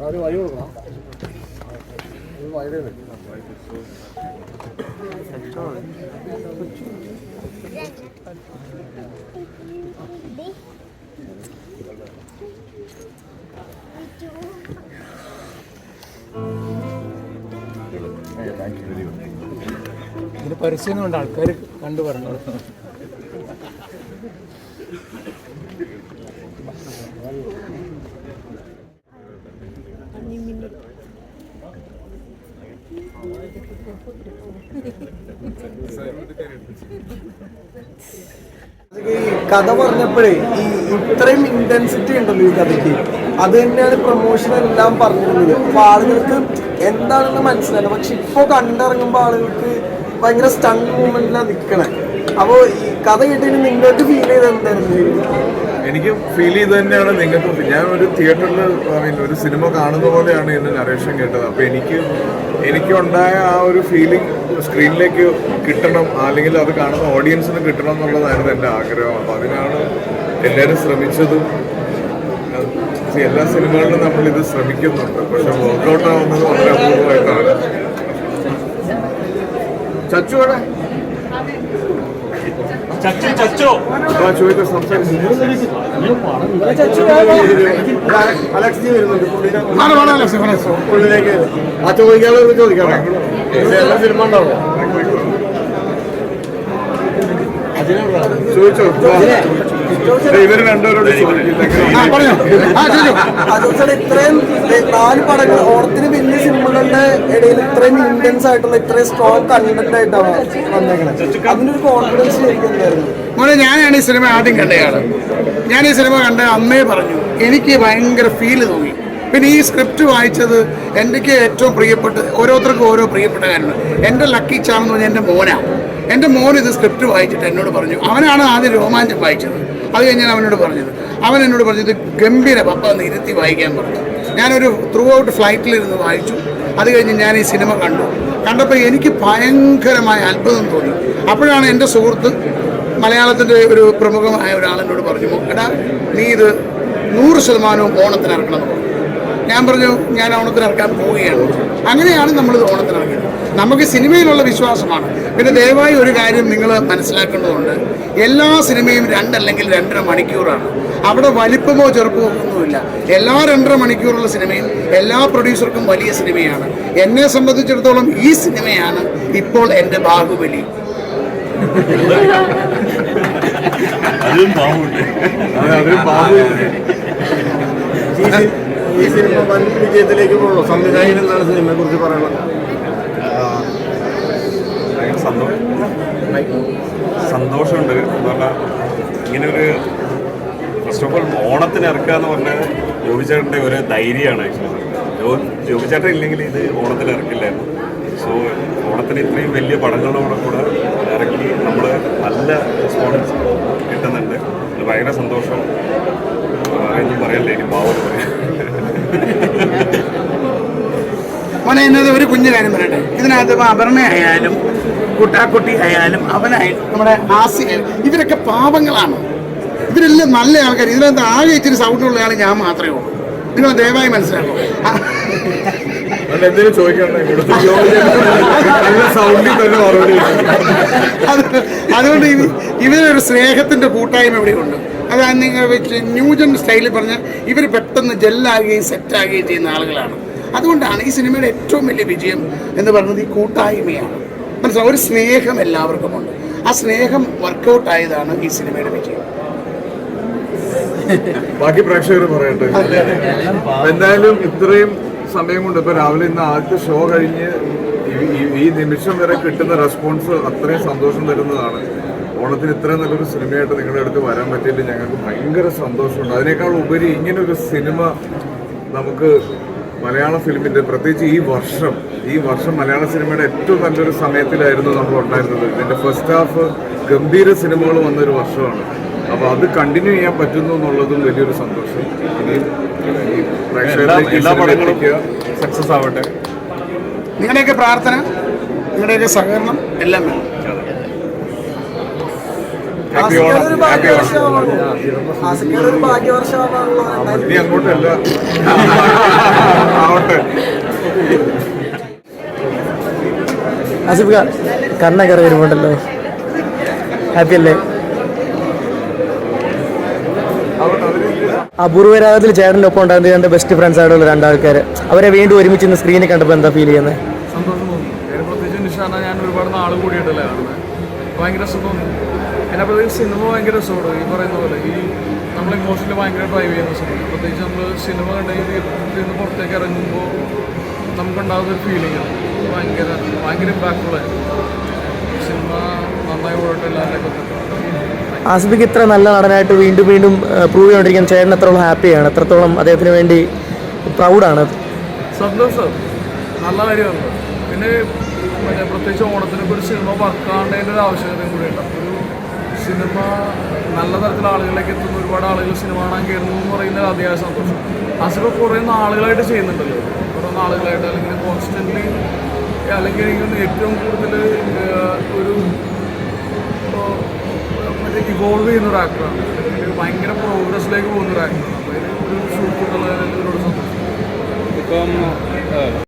വഴി കൊടുക്കണം. വഴി. ഇതിന് പരസ്യം കൊണ്ട് ആൾക്കാർ കണ്ടു പറഞ്ഞു. ഈ കഥ പറഞ്ഞപ്പോഴേ ഈ ഇത്രയും ഇന്റൻസിറ്റി ഉണ്ടല്ലോ ഈ കഥയ്ക്ക്. അത് തന്നെയാണ് പ്രൊമോഷൻ എല്ലാം പറഞ്ഞിരുന്നത് അപ്പൊ ആളുകൾക്ക് എന്താണെന്ന് മനസ്സിലായില്ല. പക്ഷെ ഇപ്പൊ കണ്ടിറങ്ങുമ്പോ ആളുകൾക്ക് ഭയങ്കര സ്റ്റൺ മൂവ്മെന്റിലാണ് നിക്കണേ. അപ്പോ ഈ കഥ കേട്ടിട്ട് നിങ്ങൾക്ക് ഫീൽ ചെയ്ത് എന്തായിരുന്നു? എനിക്ക് ഫീൽ ചെയ്ത് തന്നെയാണ് നിങ്ങൾക്ക് ഞാൻ ഒരു തിയേറ്ററിൽ ഒരു സിനിമ കാണുന്ന പോലെയാണ് ഇന്ന് നരേഷൻ കേട്ടത്. അപ്പോൾ എനിക്ക് എനിക്കുണ്ടായ ആ ഒരു ഫീലിംഗ് സ്ക്രീനിലേക്ക് കിട്ടണം അല്ലെങ്കിൽ അത് കാണുന്ന ഓഡിയൻസിന് കിട്ടണം എന്നുള്ളതായിരുന്നു എന്റെ ആഗ്രഹം. അപ്പോൾ അതിനാണ് എല്ലാവരും ശ്രമിച്ചതും. എല്ലാ സിനിമകളിലും നമ്മൾ ഇത് ശ്രമിക്കുന്നുണ്ട്. പക്ഷെ വർക്കൗട്ട് ആവുന്നത് വളരെ അപൂർവമായിട്ടാണ്. ചച്ചുവിടെ ചച്ചു ചച്ചു. അലക്സി വരുന്നുണ്ട് പുള്ളിലേക്ക് ആ ചോദിക്കാതെ ചോദിക്കാം എല്ലാ സിനിമ ഉണ്ടാവും? ചോദിച്ചോ? ഇവർ രണ്ടുപേരോട് ചോദിക്കില്ല. ഇത്രയും നാല് പടങ്ങൾ ഓണത്തിന് വലിയ ഇടയിൽ ഇത്രയും ഇന്റൻസ് ആയിട്ടുള്ള ഇത്രയും സ്ട്രോങ് കണ്ടന്റ് ആയിട്ടാണ് വന്നേക്കുന്നത് അതിന്റെ ഒരു കോൺഫിഡൻസ് മോനെ ഞാനാണ് ഈ സിനിമ ആദ്യം കണ്ടയാൾ ഞാൻ ഈ സിനിമ കണ്ട അമ്മയെ പറഞ്ഞു എനിക്ക് ഭയങ്കര ഫീൽ തോന്നി. പിന്നെ ഈ സ്ക്രിപ്റ്റ് വായിച്ചത് എനിക്ക് ഏറ്റവും പ്രിയപ്പെട്ട ഓരോരുത്തർക്കും ഓരോ പ്രിയപ്പെട്ട കാര്യമാണ് എന്റെ ലക്കി ചാം എന്ന് പറഞ്ഞാൽ എന്റെ മോനാണ് എന്റെ മോൻ ഇത് സ്ക്രിപ്റ്റ് വായിച്ചിട്ട് എന്നോട് പറഞ്ഞു. അവനാണ് ആദ്യം രോമാഞ്ചം വായിച്ചത്. അത് കഴിഞ്ഞാൽ അവനോട് പറഞ്ഞത്. അവൻ എന്നോട് പറഞ്ഞത് ഗംഭീര പപ്പ നിർത്തി വായിക്കാൻ പറഞ്ഞു. ഞാനൊരു ത്രൂ ഔട്ട് ഫ്ലൈറ്റിലിരുന്ന് വായിച്ചു. അത് കഴിഞ്ഞ് ഞാൻ ഈ സിനിമ കണ്ടു. കണ്ടപ്പോൾ എനിക്ക് ഭയങ്കരമായ അത്ഭുതം തോന്നി. അപ്പോഴാണ് എന്റെ സുഹൃത്ത് മലയാളത്തിന്റെ ഒരു പ്രമുഖമായ ഒരാൾ എന്നോട് പറഞ്ഞു എടാ നീ ഇത് നൂറ് ശതമാനവും ഓണത്തിന് ഇറക്കണം ഞാൻ പറഞ്ഞു ഞാൻ ഓണത്തിന് ഇറക്കാൻ പോവുകയാണ്. അങ്ങനെയാണ് നമ്മളിത് ഓണത്തിന് ഇറങ്ങിയത്. നമുക്ക് സിനിമയിലുള്ള വിശ്വാസമാണ്. പിന്നെ ദയവായി ഒരു കാര്യം നിങ്ങൾ മനസ്സിലാക്കേണ്ടതുണ്ട്. എല്ലാ സിനിമയും രണ്ടല്ലെങ്കിൽ രണ്ടര മണിക്കൂറാണ്. അവിടെ വലിപ്പമോ ചെറുപ്പമോ ഒന്നുമില്ല. എല്ലാ രണ്ടര മണിക്കൂറുള്ള സിനിമയും എല്ലാ പ്രൊഡ്യൂസർക്കും വലിയ സിനിമയാണ്. എന്നെ സംബന്ധിച്ചിടത്തോളം ഈ സിനിമയാണ് ഇപ്പോൾ എന്റെ ബാഹുബലി. ഈ സിനിമ വൻ വിജയത്തിലേക്ക് പോകുള്ളൂ സംവിധായകൻ എന്നാണ് സിനിമയെ കുറിച്ച് പറയുന്നത്. സന്തോഷമുണ്ട് എന്ന് പറഞ്ഞാൽ ഇങ്ങനെ ഒരു ഫസ്റ്റ് ഓഫ് ഓൾ ഓണത്തിന് ഇറക്കുക എന്ന് പറഞ്ഞാൽ ജോബിച്ചേട്ടന്റെ ഒരു ധൈര്യമാണ് ആക്ച്വലി ജോബിച്ചേട്ടൻ ഇല്ലെങ്കിൽ ഇത് ഓണത്തിന് ഇറക്കില്ലായിരുന്നു. സോ ഓണത്തിന് ഇത്രയും വലിയ പടങ്ങളോടെ കൂടെ ഇറക്കി നമ്മൾ നല്ല റെസ്പോൺസ് കിട്ടുന്നുണ്ട്. ഭയങ്കര സന്തോഷം. ഒന്നും പറയല്ലേ ഇനി പാവം മോനെ എന്നത് ഒരു കുഞ്ഞു കാര്യം പറയട്ടെ. ഇതിനകത്ത് അപർണ ആയാലും കുട്ടാക്കുട്ടി ആയാലും അവനായാലും നമ്മുടെ ആസി ഇവരൊക്കെ പാവങ്ങളാണ്. ഇവരെല്ലാം നല്ല ആൾക്കാർ ഇതിനകത്ത് ആകെ ഇച്ചിരി സൗണ്ടുള്ള ആൾ ഞാൻ മാത്രമേ ഉള്ളൂ. നിങ്ങൾ ദയവായി മനസ്സിലാക്കും. അതുകൊണ്ട് ഇവ- ഇവരൊരു സ്നേഹത്തിന്റെ കൂട്ടായ്മ ഇവിടെയുണ്ട്. അത് നിങ്ങൾ വെച്ച് ന്യൂജൻ സ്റ്റൈലിൽ പറഞ്ഞാൽ ഇവർ പെട്ടെന്ന് ജെല്ലാകുകയും സെറ്റാകുകയും ചെയ്യുന്ന ആളുകളാണ്. അതുകൊണ്ടാണ് ഈ സിനിമയുടെ ഏറ്റവും വലിയ വിജയം എന്ന് പറയുന്നത് ഈ കൂട്ടായ്മയാണ്. മനസ്സിലാവും ഒരു സ്നേഹം എല്ലാവർക്കും ഉണ്ട് ആ സ്നേഹം വർക്കൗട്ടായതാണ് ഈ സിനിമയുടെ വിജയം. ബാക്കി പ്രേക്ഷകർ പറയട്ടെ. എന്തായാലും ഇത്രയും സമയം കൊണ്ട് ഇപ്പൊ രാവിലെ ഇന്ന് ആദ്യത്തെ ഷോ കഴിഞ്ഞ് ഈ- നിമിഷം വരെ കിട്ടുന്ന റെസ്പോൺസ് അത്രയും സന്തോഷം തരുന്നതാണ്. ഓണത്തിന് ഇത്രയും നല്ലൊരു സിനിമയായിട്ട് നിങ്ങളുടെ അടുത്ത് വരാൻ പറ്റിയില്ല ഞങ്ങൾക്ക് ഭയങ്കര സന്തോഷമുണ്ട്. അതിനേക്കാൾ ഉപരി ഇങ്ങനെ ഒരു സിനിമ നമുക്ക് മലയാള ഫിലിമിന്റെ പ്രത്യേകിച്ച് ഈ വർഷം ഈ വർഷം മലയാള സിനിമയുടെ ഏറ്റവും നല്ലൊരു സമയത്തിലായിരുന്നു നമ്മൾ ഉണ്ടായിരുന്നത്. ഇതിന്റെ ഫസ്റ്റ് ഹാഫ് ഗംഭീര സിനിമകൾ വന്നൊരു വർഷമാണ്. അപ്പോൾ അത് കണ്ടിന്യൂ ചെയ്യാൻ പറ്റുന്നു എന്നുള്ളതും വലിയൊരു സന്തോഷം. ഇനിയും ഈ എല്ലാ പ്രേക്ഷകരിലേക്ക് എല്ലാ പടങ്ങളും സക്സസ് ആവട്ടെ. നിങ്ങളുടെയൊക്കെ പ്രാർത്ഥന നിങ്ങളുടെയൊക്കെ സഹകരണം എല്ലാം വേണം. ഇനി അങ്ങോട്ടല്ല ആവട്ടെ. ആസിഫ് ഖാൻ കണ്ണൊക്കെ വരുമ്പോണ്ടല്ലോ ഹാപ്പി അല്ലേ ആവട്ടെ അവർ അപൂർവരാഗത്തിൽ ചേട്ടന്റെ ഒപ്പം ഉണ്ടായിരുന്നു എന്റെ ബെസ്റ്റ് ഫ്രണ്ട്സ് ആയിട്ടുള്ള രണ്ടാൾക്കാർ അവരെ വീണ്ടും ഒരുമിച്ച് ഇന്ന് സ്ക്രീനിൽ കണ്ടപ്പോൾ എന്താ ഫീൽ ചെയ്യുന്നത് സന്തോഷം ഞാൻ ഒരുപാട് സിനിമ ഭയങ്കര രസമാണ്. ഈ പറയുന്ന പോലെ ഈ നമ്മൾ ഇമോഷണലി ഭയങ്കര ഡ്രൈവ് ചെയ്യുന്ന സിനിമ പ്രത്യേകിച്ച് നമ്മൾ സിനിമ നിന്ന് പുറത്തേക്ക് ഇറങ്ങുമ്പോൾ നമുക്കുണ്ടാകുന്ന ഒരു ഫീലിംഗ് ഭയങ്കര ഭയങ്കര ഇമ്പാക്ട്ഫുൾ സിനിമ നന്നായി പോയിട്ട് എല്ലാവരുടെയൊക്കെ ആസിഫിക്ക് ഇത്ര നല്ല നടനായിട്ട് വീണ്ടും വീണ്ടും പ്രൂവ് ചെയ്തുകൊണ്ടിരിക്കുന്ന ചേട്ടൻ എത്രത്തോളം ഹാപ്പിയാണ്. എത്രത്തോളം അദ്ദേഹത്തിന് വേണ്ടി പ്രൗഡാണ് സന്തോഷം. നല്ല കാര്യമാണ്. പിന്നെ മറ്റേ പ്രത്യേകിച്ച് ഓണത്തിനൊക്കെ ഒരു സിനിമ വർക്കാണ്ടതിന്റെ ഒരു ആവശ്യകതയും കൂടിയുണ്ട് ഉണ്ട്. ഒരു സിനിമ നല്ല തരത്തിൽ ആളുകളിലേക്ക് എത്തുന്ന ഒരുപാട് ആളുകൾ സിനിമ കാണാൻ കയറുന്നു എന്ന് പറയുന്ന ഒരു അതിയായ സന്തോഷം. ആസിഫ് കുറേ നാളുകളായിട്ട് ചെയ്യുന്നുണ്ടല്ലോ. കുറേ നാളുകളായിട്ട് അല്ലെങ്കിൽ കോൺസ്റ്റന്റ്ലി അല്ലെങ്കിൽ എനിക്ക് ഏറ്റവും കൂടുതൽ ഇവോൾവ് ചെയ്യുന്ന ഒരു ആക്ടറാണ് ഭയങ്കര പ്രോഗ്രസ്സിലേക്ക് പോകുന്ന ഒരു ആക്ടറാണ് അപ്പോൾ ഒരു ഷൂട്ട് എന്നുള്ള സന്തോഷം. ഇപ്പം